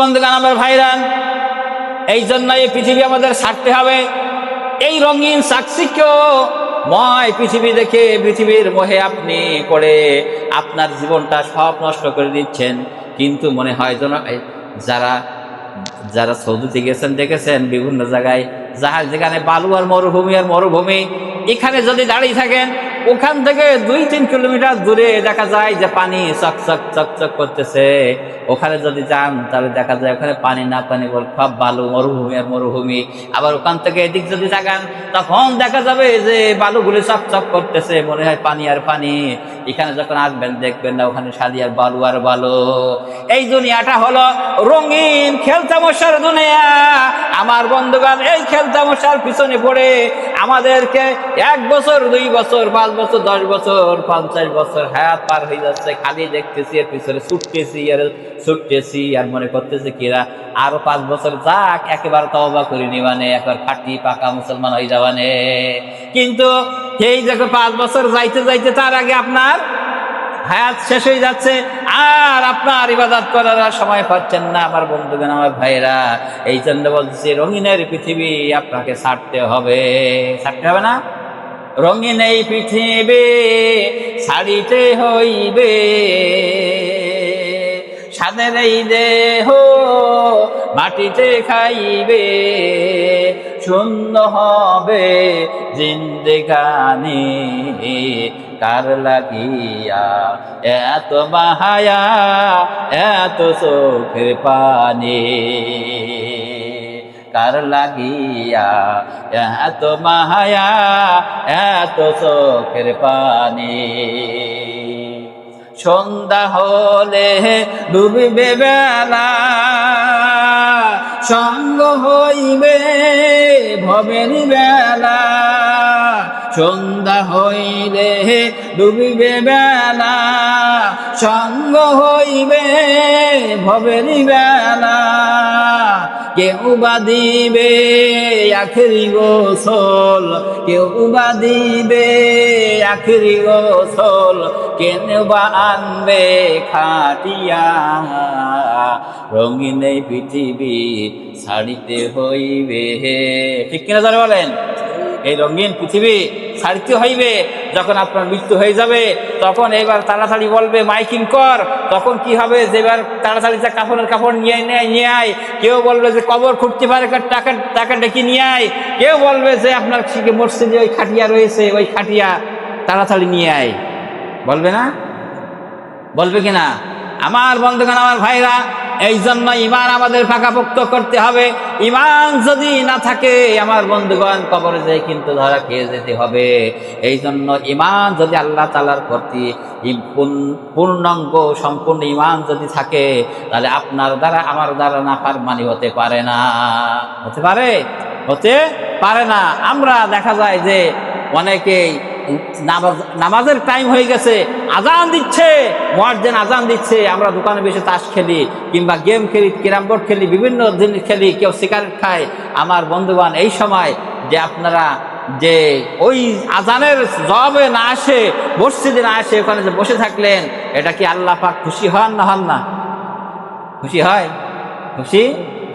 বন্ধুগান আমার ভাইরান এই জন্য এই পৃথিবী আমাদের ছাড়তে হবে। এই রঙিন চাকচিক্য ময় পৃথিবী দেখে, পৃথিবীর মোহে আপনি করে আপনার জীবনটা সব নষ্ট করে দিচ্ছেন। কিন্তু মনে হয় যেন যারা যারা সৌদিতে গেছেন, দেখেছেন বিভিন্ন জায়গায় যাহার যেখানে বালু আর মরুভূমি আর মরুভূমি, এখানে যদি দাঁড়িয়ে থাকেন ওখান থেকে দুই তিন কিলোমিটার দূরে দেখা যায় যে পানি চক চক চক চক করতেছে। ওখানে যদি যান, তাহলে দেখা যায় ওখানে পানি না পানি বল, সব বালু, মরুভূমি আর মরুভূমি। আবার ওখান থেকে এদিক যদি তাকান, তখন দেখা যাবে যে বালুগুলি চক চক করতেছে, মনে হয় পানি আর পানি। এখানে যখন আসবেন, দেখবেন না ওখানে আর বালু আর বালু। এই দুনিয়াটা হলো রঙিন খেলতামশার দুনিয়া। আমার বন্ধুগণ, এই খেলতামশার পিছনে পড়ে আমাদেরকে এক বছর, দুই বছর, পাঁচ বছর, দশ বছর, পঞ্চাশ বছর হায়াত পার হয়ে যাচ্ছে। খালি দেখতেছি, এর পিছনে ছুটতেছি আর ছুটতেছি, আর মনে করতেছি কিরা আরও পাঁচ বছর যাক, একেবারে তওবা করিনি মানে একবার খাটি পাকা মুসলমান হয়ে যাবানে কিন্তু এই দেখো পাঁচ বছর যাইতে যাইতে তার আগে আপনার হায়াত শেষ হয়ে যাচ্ছে, আর আপনার ইবাদত করার সময় পাচ্ছেন না, আমার বন্ধুগণ, আমার ভাইরা এই জন্য বলছি, রঙিনের পৃথিবী আপনাকে ছাড়তে হবে। ছাড়তে হবে না? রঙিন এই পৃথিবী ছাড়িতে হইবে। সাদের এই দেহ মাটিতে খাইবে। শূন্য হবে জিন্দেগানি। কার লাগিয়া? এত মাহায়া এত চোখের পানি। কার লাগিয়া? এত মাহায়া এত চোখের পানি। সন্ধ্যা হলে ডুবিবে বেলা। সঙ্গ হইবে ভবের বেলা। সন্ধ্যা হইলে ডুবিবে বেলা, সঙ্গ হইবে ভবের বেলা। কেউ বা দিবে আখেরি গোসল, কেউ বা দিবে আখেরি গোসল কেন বা আনবে খাটিয়া। রঙিন পৃথিবী ছাড়িতে হইবে ঠিক কিনা ধরে বলেন? এই রঙিন পৃথিবী ছাড়িতে হইবে, যখন আপনার মৃত্যু হয়ে যাবে, তখন এবার তাড়াতাড়ি বলবে, মাইকিং কর। তখন কি হবে? যে এবার তাড়াতাড়ি যা কাপড়ের কাপড় নিয়ে নেয় নিয়ে আয়। কেউ বলবে যে, কবর খুঁড়তে পারে টাকা টাকা ডেকে নিয়ে আয়? কেউ বলবে যে, আপনার মসজিদে ওই খাটিয়া রয়েছে, ওই খাটিয়া তাড়াতাড়ি নিয়ে আয়। বলবে না? বলবে কিনা? আমার বন্ধুগণ, আমার ভাইরা এই জন্য ইমান আমাদের পাকাপোক্ত করতে হবে। ইমান যদি না থাকে, আমার বন্ধুগণ, কবরে যায় কিন্তু ধরা খেয়ে যেতে হবে। এই জন্য ইমান যদি আল্লাহ তালার প্রতি পূর্ণাঙ্গ, সম্পূর্ণ ইমান যদি থাকে, তাহলে আপনার দ্বারা, আমার দ্বারা না মানি হতে পারে না। হতে পারে? হতে পারে না। আমরা দেখা যায় যে অনেকেই নামাজের টাইম হয়ে গেছে, আজান দিচ্ছে মহার্জেন আজান দিচ্ছে, আমরা দোকানে বসে তাস খেলি, কিংবা গেম খেলি, ক্যারাম বোর্ড খেলি, বিভিন্ন জিনিস খেলি, কেউ সিগারেট খায়। আমার বন্ধুবান এই সময় যে আপনারা যে ওই আজানের জবাবে না আসে, মসজিদে না আসে, ওখানে যে বসে থাকলেন, এটা কি আল্লাহ পাক খুশি হন না হন না? খুশি হয়? খুশি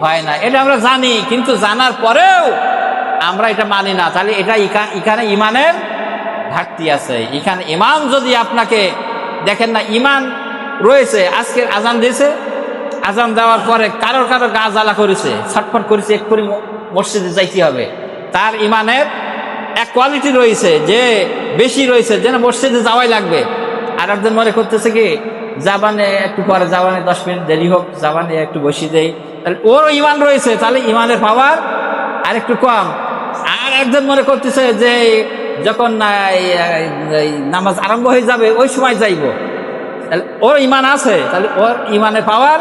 হয় না। এটা আমরা জানি, কিন্তু জানার পরেও আমরা এটা মানি না। তাহলে এটা এখানে ইমানের ঘাটতি আছে। এখানে ইমান যদি আপনাকে দেখেন না, ইমান রয়েছে আজকে আজান দিয়েছে, আজান দেওয়ার পরে কারোর কারও গা জ্বালা করেছে, ছটফট করেছে এক্ষুনি মসজিদে যাইতে হবে। তার ইমানের এক কোয়ালিটি রয়েছে, যে বেশি রয়েছে, যেন মসজিদে যাওয়াই লাগবে। আর একজন মনে করতেছে কি জাবানে একটু পরে জাবানে দশ মিনিট দেরি হোক জাবানে একটু বসিয়ে দেয় তাহলে ওরও ইমান রয়েছে, তাহলে ইমানের পাওয়ার আর একটু কম। আর একজন মনে করতেছে যে যখন নামাজ আরম্ভ হয়ে যাবে, ওই সময় যাইব। তাহলে ওর ইমান আছে, তাহলে ওর ইমানের পাওয়ার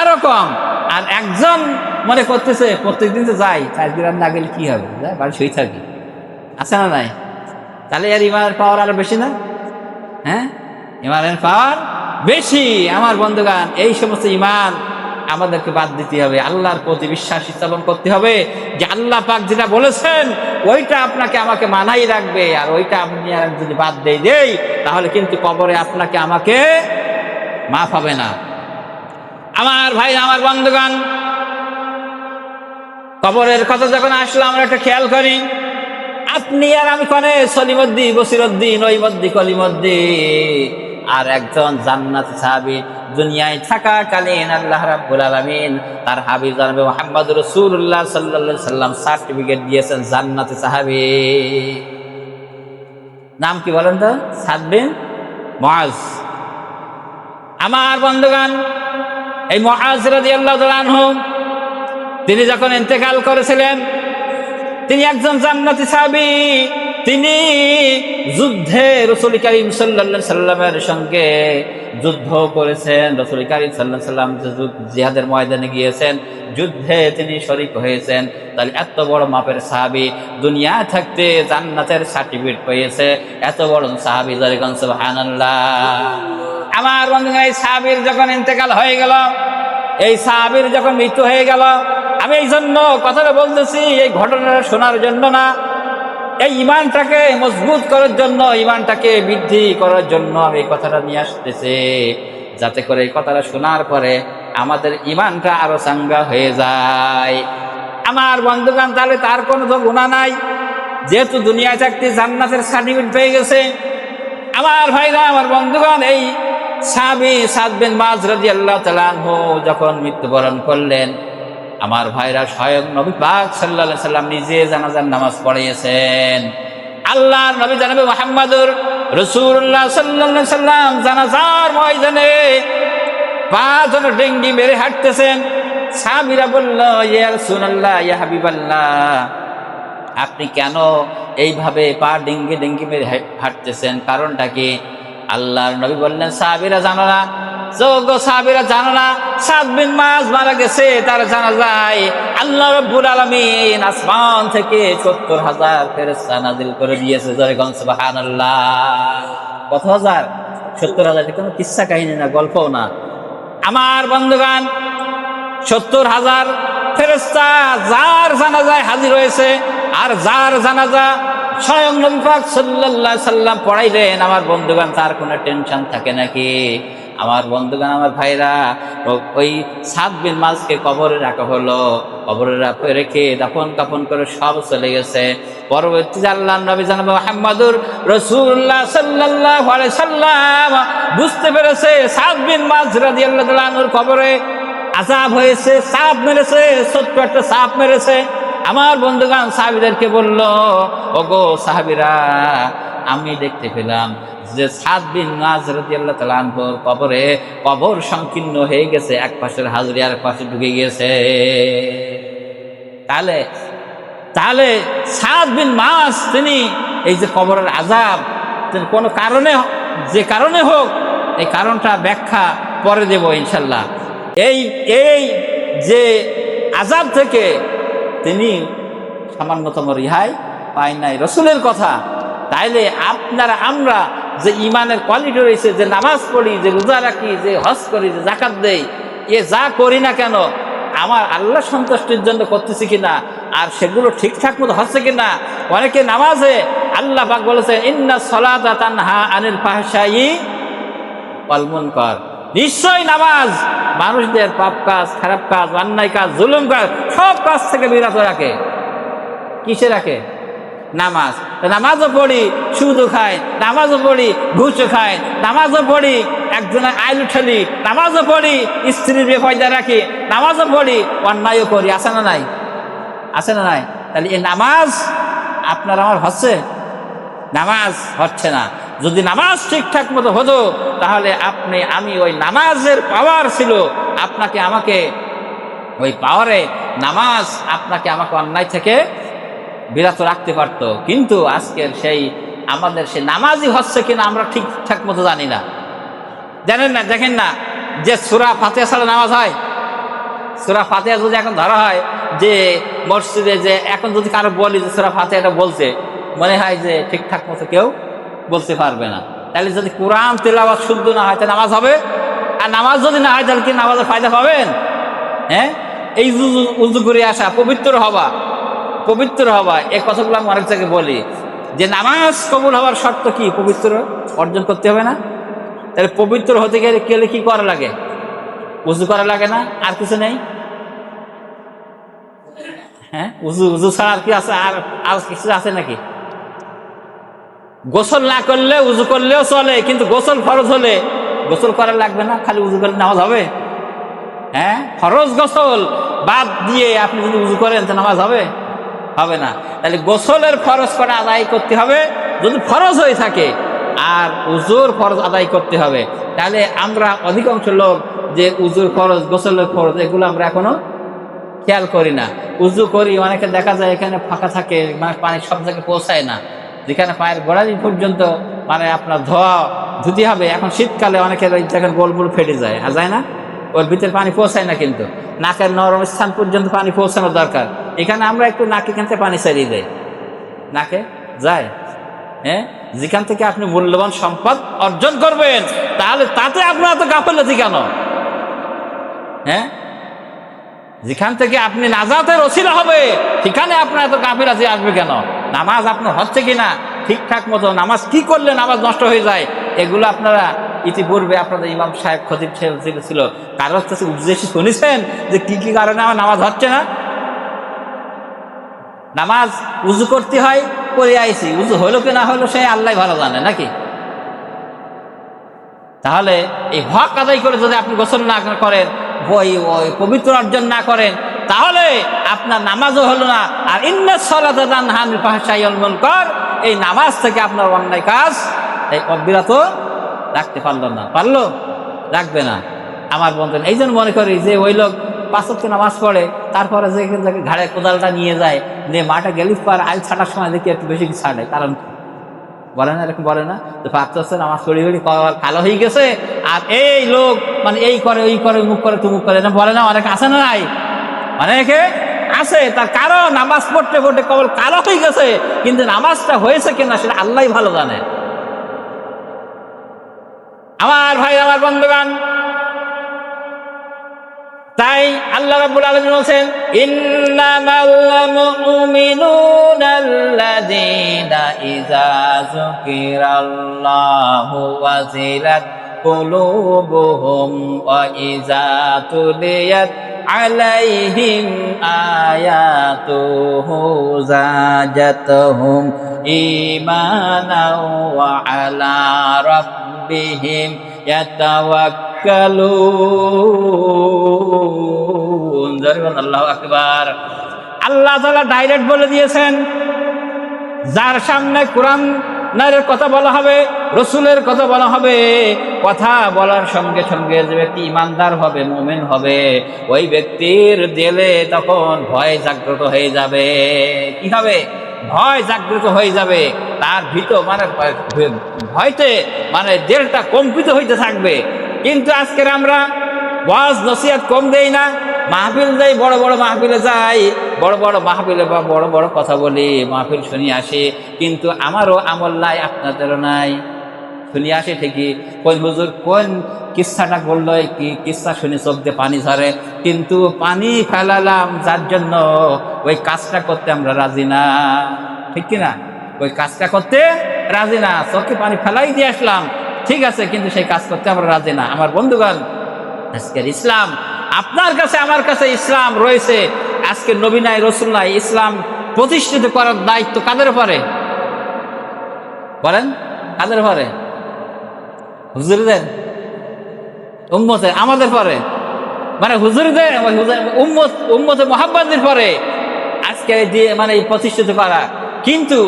আরও কম। আর একজন মনে করতেছে, প্রত্যেকদিন তো যাই, চার গ্রাম না গেলে কি হবে? যাই, বাড়ি শুয়ে থাকি। আছে না নাই? তাহলে এর ইমানের পাওয়ার আরও বেশি না? হ্যাঁ? ইমানের পাওয়ার বেশি। আমার বন্ধুগান এই সমস্ত ইমান আমাদেরকে বাদ দিতে হবে। আল্লাহর প্রতি বিশ্বাস স্থাপন করতে হবে। যে আল্লাহ পাক যেটা বলেছেন, ওইটা আপনাকে আমাকে মানাই রাখবে। আর ওইটা আপনি আর যদি বাদ দেই দেই, তাহলে কিন্তু কবরে আপনাকে আমাকে মাফ হবে না। আমার ভাই, আমার বন্ধুগণ, কবরের কথা যখন আসলো, আমরা একটা খেয়াল করি। আপনি আর আমি কনে সলিমদ্দি বসিরদ্দি নইমদ্দি কলিমদ্দি আর একজন জান্নাত সাহাবি দুনিয়ায় থাকাকালীন আল্লাহ রাব্বুল আলামিন তার হাবিব জানাবে মোহাম্মদ রাসূলুল্লাহ সাল্লাল্লাহু আলাইহি সাল্লাম সার্টিফিকেট দিয়েছেন জান্নাত সাহাবি। নাম কি বলেন তো? সাদবিন মুআজ। আমার বন্ধুগণ, এই রাদিয়াল্লাহু তাআলা আনহু, তিনি যখন ইন্তেকাল করেছিলেন, তিনি একজন জান্নাতি সাহাবী। তিনি যুদ্ধে রসুল করিম সাল্লা সাল্লামের সঙ্গে যুদ্ধ করেছেন। রসুল করিম সাল্লাহ সাল্লাম জিহাদের ময়দানে গিয়েছেন, যুদ্ধে তিনি শরিক হয়েছেন। তাহলে এত বড় মাপের সাহাবি দুনিয়া থাকতে জান্নাতের সার্টিফিকেট পেয়েছে। এত বড় সাহাবি জারিগন সুবহানাল্লাহ। আমার বন্ধুগণ, এই সাহাবির যখন ইন্তেকাল হয়ে গেল, এই সাহাবির যখন মৃত্যু হয়ে গেল, আমি এই জন্য কথাটা বলতেছি, এই ঘটনাটা শোনার জন্য না। এই ইমানটাকে মজবুত করার জন্য, ইমানটাকে বৃদ্ধি করার জন্য আমি এই কথাটা নিয়ে আসতেছি। যাতে করে এই কথাটা শোনার পরে আমাদের ইমানটা আরও চাঙ্গা হয়ে যায়। আমার বন্ধুগান তাহলে তার কোনো তো গুণা নাই। যেহেতু দুনিয়ায় থাকতে জান্নাতের সার্টিফিকেট পেয়ে গেছে। আমার ভাইরা, আমার বন্ধুগণ, এই সাবি সাদ বিন মাজ রাজি আল্লাহ তালানহু যখন মৃত্যুবরণ করলেন আমার ভাইরা স্বয়ং নবী পাক আলাইহি সাল্লাম নিজে জানাজার নামাজ পড়িয়েছেন। আল্লাহ নবী জানাবে মোহাম্মদুর রসুল্লাহ আলাইহি সাল্লাম জানাজার ময়দানে পাঁচজন ডেঙ্গি মেরে হাঁটতেছেন। সাবিরা বলল, ইয়া রাসূলুল্লাহ, ইয়া হাবিবাল্লাহ, আপনি কেন এইভাবে পা ডেঙ্গি ডেঙ্গি মেরে হাঁটতেছেন? কারণটা কি? আল্লাহর নবী বললেন, সাহাবিরা জানো যোগ্য সাহাবিরা জানো না, সাত বিন মাস মারা গেছে, তার জানা যায় আল্লাহ রব্বুল আলমিন আসমান থেকে সত্তর হাজার ফেরেস্তা নাজিল করে দিয়েছে জয়গঞ্জ সুবহান কত হাজার? সত্তর হাজার কোনো কিস্সা কাহিনী না, গল্পও না। আমার বন্ধুগান সত্তর হাজার ফেরেস্তা যার জানাজায় হাজির হয়েছে আর যার জানাজা স্বয়ং নবী পাক সাল্লাল্লাহু সাল্লাম পড়াইলেন, আমার বন্ধুগান তার কোনো টেনশন থাকে নাকি? আমার বন্ধুগান আমার ভাইরা ওই সাত বিন মাসকে কবরে রাখা হলো। কবরে রাখে দাফন কাফন করে সব চলে গেছে। পরবর্তী আল্লাহ নবী জানাব, মোহাম্মদুর রসুল্লাহ আলাইহি সাল্লাম, বুঝতে পেরেছে সাত বিন মাস রাদিয়াল্লাহু তাআলা কবরে আজাব হয়েছে, সাপ মেরেছে, ছোট্ট একটা সাপ মেরেছে। আমার বন্ধুগান সাহাবিদেরকে বলল, ওগো সাহাবিরা, আমি দেখতে পেলাম যে সাত বিন নাজরতি আল্লাহ তালানহর কবরে কবর সংকীর্ণ হয়ে গেছে, এক পাশের হাজরি আর পাশে ঢুকে গিয়েছে। তাহলে তাহলে সাত বিন মাস তিনি এই যে কবরের আজাব তিনি কোনো কারণে, যে কারণে হোক, এই কারণটা ব্যাখ্যা পরে দেব ইনশাল্লাহ এই এই যে আজাব থেকে তিনি সামান্যতম রিহাই পাই নাই। রসুলের কথা, তাইলে আপনারা, আমরা যে ইমানের কোয়ালিটি রয়েছে, যে নামাজ পড়ি, যে রোজা রাখি, যে হজ করি, যে জাকাত দেই, এ যা করি না কেন, আমার আল্লাহ সন্তুষ্টির জন্য করতেছি কিনা, আর সেগুলো ঠিকঠাক মতো হচ্ছে কিনা, অনেকে নামাজে আল্লাহ পাক বলেছে ইন্না সলাতা তানহা আনিল ফাহশাই অলমন কর নিশ্চয় নামাজ মানুষদের পাপ কাজ, খারাপ কাজ, অন্যায় কাজ, জুলুম কাজ, সব কাজ থেকে বিরত রাখে। কিসে রাখে? নামাজ। নামাজও পড়ি, সুদও খায় নামাজও পড়ি, ঘুষও খায় নামাজও পড়ি, একজনের আইল ঠেলি নামাজও পড়ি, স্ত্রীর বেফায়দা রাখি, নামাজও পড়ি, অন্যায়ও করি, আছে না নাই? আছে না নাই? তাহলে এই নামাজ আপনার আমার হচ্ছে? নামাজ হচ্ছে না। যদি নামাজ ঠিকঠাক মতো হতো, তাহলে আপনি, আমি ওই নামাজের পাওয়ার ছিল, আপনাকে আমাকে, ওই পাওয়ারে নামাজ আপনাকে আমাকে অন্যায় থেকে বিরত রাখতে পারত। কিন্তু আজকের সেই আমাদের সেই নামাজই হচ্ছে কিনা আমরা ঠিকঠাক মতো জানি না। জানেন না? দেখেন না? যে সুরা ফাতেহা ছাড়া নামাজ হয়? সুরা ফাতেহা যদি এখন ধরা হয়, যে মসজিদে যে এখন যদি কারও বলি যে সুরা ফাতেহাটা বলছে, মনে হয় যে ঠিকঠাক মতো কেউ বলতে পারবে না। তাহলে যদি কোরআন তেলাওয়াত শুদ্ধ না হয়, তাহলে নামাজ হবে? আর নামাজ যদি না হয়, তাহলে কি নামাজের ফায়দা পাবেন? হ্যাঁ? এই উজু করে আসা, পবিত্র হবা পবিত্র হওয়া, এই কথাগুলো আমি অনেক জায়গায় বলি। যে নামাজ কবুল হওয়ার শর্ত কি? পবিত্র? অর্জন করতে হবে না? তাহলে পবিত্র হতে গেলে গেলে কি করা লাগে? উজু করা লাগে না? আর কিছু নেই? হ্যাঁ? উজু উজু ছাড়া আর কি আছে? আর আর কিছু আছে নাকি? গোসল না করলে উজু করলেও চলে, কিন্তু গোসল ফরজ হলে গোসল করা লাগবে না? খালি উজু করলে নামাজ হবে? হ্যাঁ? ফরজ গোসল বাদ দিয়ে আপনি যদি উজু করেন, তো নামাজ হবে? হবে না। তাহলে গোসলের ফরজ করা আদায় করতে হবে, যদি ফরজ হয়ে থাকে, আর উজুর ফরজ আদায় করতে হবে। তাহলে আমরা অধিকাংশ লোক যে উজুর ফরজ, গোসলের ফরজ, এগুলো আমরা এখনও খেয়াল করি না। উজু করি, অনেকে দেখা যায় এখানে ফাঁকা থাকে মানে পানি সব জায়গায় পৌঁছায় না। যেখানে পায়ের গোড়ালি পর্যন্ত মানে আপনার ধোয়া ধুতি হবে, এখন শীতকালে অনেকের ওই দেখেন গোল গোল ফেটে যায়, আর যায় না? ওর ভিতরে পানি পৌঁছায় না কিন্তু। নাকের নরম স্থান পর্যন্ত পানি পৌঁছানো দরকার। এখানে আমরা একটু নাকে এখান পানি ছাড়িয়ে দেয় নাকে? যায়। হ্যাঁ? যেখান থেকে আপনি মূল্যবান সম্পদ অর্জন করবেন, তাহলে তাতে আপনার এত গাফলতি কেন? হ্যাঁ? যেখান থেকে আপনি নাজাতের অসিলা হবে, সেখানে আপনার এত গাফিরাতি আসবে কেন? নামাজ আপনার হচ্ছে কিনা? ঠিকঠাক মতো নামাজ কি করলে নামাজ নষ্ট হয়ে যায়? এগুলো আপনারা ইতিপূর্বে আপনাদের ইমাম সাহেব খতিব ছিল- কারোর কাছে উদ্দেশ্যে শুনেছেন যে কি কি কারণে আমার নামাজ হচ্ছে না? নামাজ উজু করতে হয় করে আইছি। উজু হলো কি না হলো সে আল্লাহ ভালো জানে নাকি? তাহলে এই হক আদায় করে যদি আপনি গোসল না করেন ওই ওই পবিত্র অর্জন না করেন, তাহলে আপনার নামাজও হলো না। আর ইন্নাস সলাতান হান ফাহসাইল মুনকার, এই নামাজ থেকে আপনার অন্যায় কাজ এই অবিরত রাখতে পারল না। পারল? রাখবে না। আমার বন্ধু এই জন্য মনে করি যে ওই লোক পাঁচত্ব নামাজ পড়ে, তারপরে যে ঘাড়ে কোদালটা নিয়ে যায় যে মাঠে গেলি পর আইল ছাটার সময় দেখি একটু বেশি ছাড়ে কারণ বলে না, এরকম বলে না। তো ভাবতেছে নামাজ পড়ি পড়ি কালো হয়ে গেছে, আর এই লোক মানে এই করে, ওই করে মুখ করে, তুমুক করে না বলে না, অনেক আছে না নাই? অনেকে আছে, তার কারণ নামাজ পড়তে পড়তে কবল কালো হয়ে গেছে, কিন্তু নামাজটা হয়েছে কিনা সেটা আল্লাহ ভালো জানে। আমার ভাই, আমার বন্ধুগান তাই আল্লাহ রাব্বুল আলামিন বলেন ইন্নামাল মুমিনুনা আল্লাযীনা ইযা যুকিরাল্লাহু ওয়াজিলাত কুলুবুহুম ওয়া ইযা তুলিয়াত আলাইহিম আয়াতুহু জাজাতুহুম ঈমানাও ওয়া আলা রাব্বিহিম আল্লাহু আকবার। আল্লাহ তাআলা ডাইরেক্ট বলে দিয়েছেন, যার সামনে কোরআন নারের কথা বলা হবে, রসুলের কথা বলা হবে, কথা বলার সঙ্গে সঙ্গে যে ব্যক্তি ইমানদার হবে, মোমেন হবে, ওই ব্যক্তির দিলে তখন ভয় জাগ্রত হয়ে যাবে। কি হবে? ভয় জাগ্রত হয়ে যাবে। তার ভিতর মানে ভয়তে মানে জেলটা কম্পিত হইতে থাকবে। কিন্তু আজকের আমরা ওয়াজ, নসিহাত কম দেই না। মাহফিল যাই বড় বড় মাহফিলে যাই। বড় বড় মাহফিলে বা বড় বড় কথা বলি, মাহফিল শুনি আসে। কিন্তু আমারও আমল নাই, আপনাদেরও নাই। শুনি আসে ঠিকই। কোন হুজুর, কোন কিস্সাটা বলল কি কিস্সা শুনে চোখ দিয়ে পানি ঝরে। কিন্তু পানি ফেলালাম, যার জন্য ওই কাজটা করতে আমরা রাজি না। ঠিক কিনা? ওই কাজটা করতে রাজি না। চোখে পানি ফেলাই দিয়ে আসলাম। ঠিক আছে, কিন্তু সেই কাজ করতে আমরা রাজি না। আমার বন্ধুগণ, আজকের ইসলাম, আপনার কাছে, আমার কাছে ইসলাম রয়েছে। আজকে নবী নাই, রসুল ইসলাম প্রতিষ্ঠিত করার দায়িত্ব কাদের উপরে? বলেন, কাদের উপরে? হুজুরদের উম্মতের আমাদের পরে। মানে হুজুরদের উম্মত উম্মতে মোহাম্মদের পরে। আজকে দিয়ে মানে প্রতিষ্ঠিত করা কিন্তু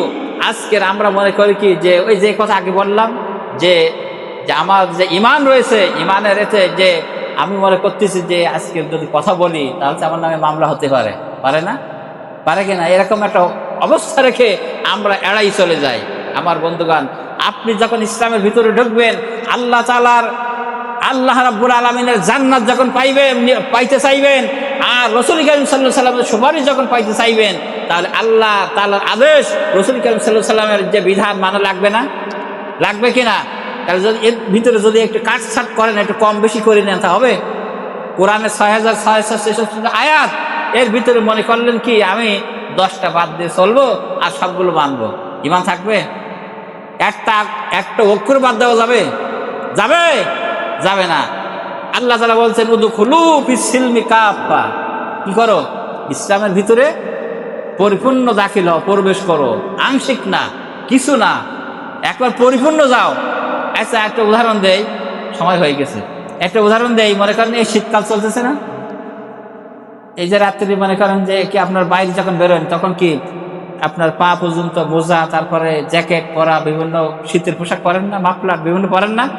আজকের আমরা মনে করি কি, যে ওই যে কথা আগে বললাম, যে যে আমার যে ইমান রয়েছে, ইমানের এতে যে আমি মনে করতেছি যে আজকে যদি কথা বলি, তাহলে আমার নামে মামলা হতে পারে। পারে না? পারে কি না? এরকম একটা অবস্থা রেখে আমরা এড়াই চলে যাই। আমার বন্ধুগান আপনি যখন ইসলামের ভিতরে ঢুকবেন, আল্লাহ তালার আল্লাহ রাব্বুল আলমিনের জান্নাত যখন পাইবেন পাইতে চাইবেন, আর রসুল করিম সাল্লাহ সাল্লামের সুপারিশ যখন পাইতে চাইবেন, তাহলে আল্লাহ তালার আদেশ রসুল করিম সাল্লাহ সাল্লামের যে বিধান মানা লাগবে না? লাগবে কি না? তাহলে যদি, এর ভিতরে যদি একটু কাটছাট করেন, একটু কম বেশি করে নেন, তা হবে? কোরআনের ছয় হাজার ছয় আয়াত, এর ভিতরে মনে করলেন কি, আমি দশটা বাদ দিয়ে চলবো আর সবগুলো মানবো। ইমান থাকবে? একটা একটা অক্ষর বাদ দেওয়া যাবে? যাবে? যাবে না। আল্লাহ তালা বলছেন উদু খুলু ফিসিলমি কাপা কি করো? ইসলামের ভিতরে পরিপূর্ণ দাখিল হও, প্রবেশ করো। আংশিক না, কিছু না। একবার পরিপূর্ণ যাও। আচ্ছা একটা উদাহরণ দেই, সময় হয়ে গেছে। একটা উদাহরণ দেই, মনে করেন এই শীতকাল চলতেছে না? এই যে রাত্রি, মনে করেন যে কি আপনার বাইরে যখন বেরোন তখন কি আপনার পা পর্যন্ত মোজা, তারপরে জ্যাকেট পরা, বিভিন্ন শীতের পোশাক পরেন না, মাফলার বিভিন্ন পরেন না?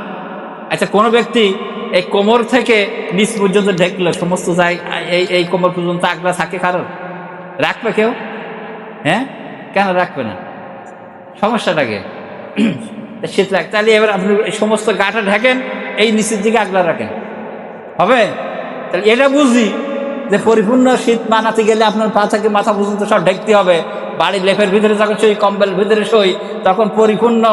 আচ্ছা কোনো ব্যক্তি এই কোমর থেকে নিচ পর্যন্ত ঢেকলো সমস্ত যায় এই এই কোমর পর্যন্ত আগলা থাকে কারোর? রাখবে কেউ? হ্যাঁ? কেন রাখবে না? সমস্যাটাকে শীত লাগ, তাহলে এবার আপনি সমস্ত গাটা ঢাকেন, এই নিচের দিকে আগলা রাখেন। হবে? তাহলে এটা বুঝি যে পরিপূর্ণ শীত মানাতে গেলে আপনার পা থেকে মাথা পর্যন্ত সব ঢেকতে হবে। বাড়ির লেফের ভিতরে যখন সই কম্বলের ভিতরে সই তখন পরিপূর্ণ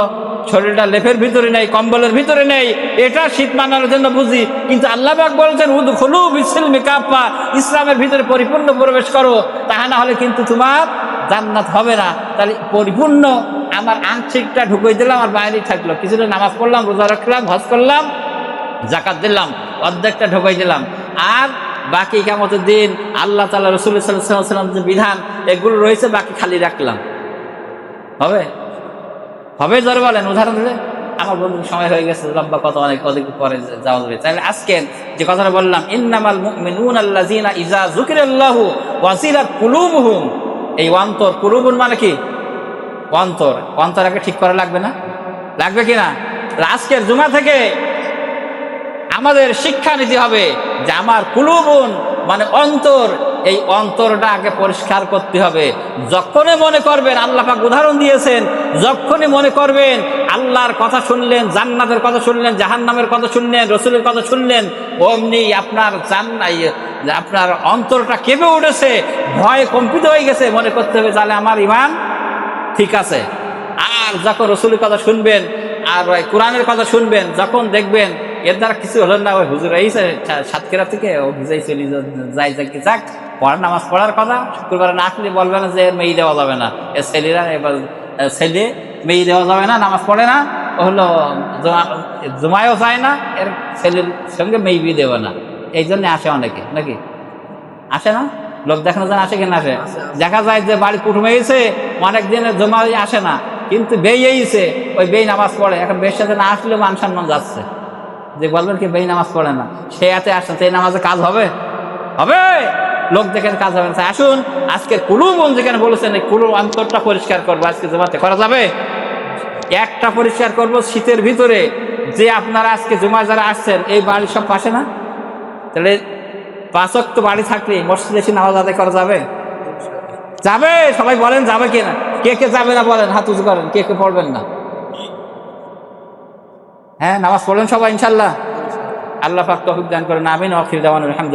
শরীরটা লেফের ভিতরে নেই, কম্বলের ভিতরে নেই। এটা শীত মানানোর জন্য বুঝি, কিন্তু আল্লাহ পাক বলছেন উদ খুলু বিসিল মেকাপ্পা ইসলামের ভিতরে পরিপূর্ণ প্রবেশ করো, তাহা না হলে কিন্তু তোমার জান্নাত হবে না। তাহলে পরিপূর্ণ আমার আংশিকটা ঢুকিয়ে দিলাম আর বাইরেই থাকল। কিছুটা নামাজ পড়লাম, রোজা রাখলাম, হজ করলাম জাকাত দিলাম, অর্ধেকটা ঢোকাই দিলাম। আর বাকি কেমতের দিন আল্লাহ তালা রসুল সাল্লাম যে বিধান, এগুলো রয়েছে, বাকি খালি রাখলাম। হবে? হবে? জোর বলেন, উদাহরণ দিলে আমার বন্ধু সময় হয়ে গেছে, লম্বা কথা অনেক অধিক পরে যাওয়া যাবে। তাহলে আজকে যে কথাটা বললাম, ইন্নামাল মুমিনুন আল্লাযিনা ইজা যুকিরাল্লাহু ওয়াজিলাত কুলুবুহুম। এই অন্তর, কুলুবুন মানে কি? অন্তর। অন্তর আগে ঠিক করা লাগবে না? লাগবে কি না? আজকের জুমা থেকে আমাদের শিক্ষা নিতে হবে যে আমার কুলুবন মানে অন্তর, এই অন্তরটা আগে পরিষ্কার করতে হবে। যখনই মনে করবেন আল্লাহ পাক উদাহরণ দিয়েছেন, যখনই মনে করবেন আল্লাহর কথা শুনলেন, জান্নাতের কথা শুনলেন, জাহান্নামের কথা শুনলেন, রসুলের কথা শুনলেন, অমনি আপনার জান্নাই আপনার অন্তরটা কেঁপে উঠেছে, ভয়ে কম্পিত হয়ে গেছে, মনে করতে হবে তাহলে আমার ইমান ঠিক আছে। আর যখন রসুলের কথা শুনবেন, আর কোরআনের কথা শুনবেন, যখন দেখবেন এর দ্বারা কিছু হলো না ওই হুজুর আইসে সাতক্ষীরা থেকে ও ভিজাই চলি যাই যাক কি যাক পড়ার নামাজ পড়ার কথা শুক্রবার না আসলে বলবে না যে এর মেয়ে দেওয়া যাবে না। এর ছেলেরা এবার ছেলে মেয়ে দেওয়া যাবে না নামাজ পড়ে না ও হলো জমা- জমায়ও যায় না এর ছেলের সঙ্গে মেয়ে বিয়ে দেবে না। এই জন্য আসে অনেকে নাকি? আসে না? লোক দেখানো যায় আসে কিনা আসে? দেখা যায় যে বাড়ি কুটুম হয়েছে অনেক দিনের জমা আসে না কিন্তু বেই এইছে ওই বেই নামাজ পড়ে এখন বেশ সাথে না আসলেও মান সম্মান যাচ্ছে। যে বলবেন কি বেই নামাজ পড়ে না। সে এতে আসে সেই নামাজে কাজ হবে? হবে। লোক দেখেন কাজ হবে না। আসুন, আজকে কুলু বোন যেখানে বলেছেন, এই কুলু অন্তরটা পরিষ্কার করব, আজকে জমাতে করা যাবে? একটা পরিষ্কার করব শীতের ভিতরে। যে আপনারা আজকে জমা যারা আসছেন, এই বাড়ির সব পাশে না? তাহলে পাঁচক তো বাড়ি থাকলে মসজিদে এসে নামাজ আদায় করা যাবে? যাবে। সবাই বলেন, যাবে কিনা? কে কে যাবে না বলেন, হাত উঁচু করেন, কে কে পড়বেন না? হ্যাঁ নামাজ পড়লেন সবাই ইনশাল্লাহ আল্লাহ পাক তৌফিক দান করেন আমিন আখির দাওয়ান আলহামদুলিল্লাহ।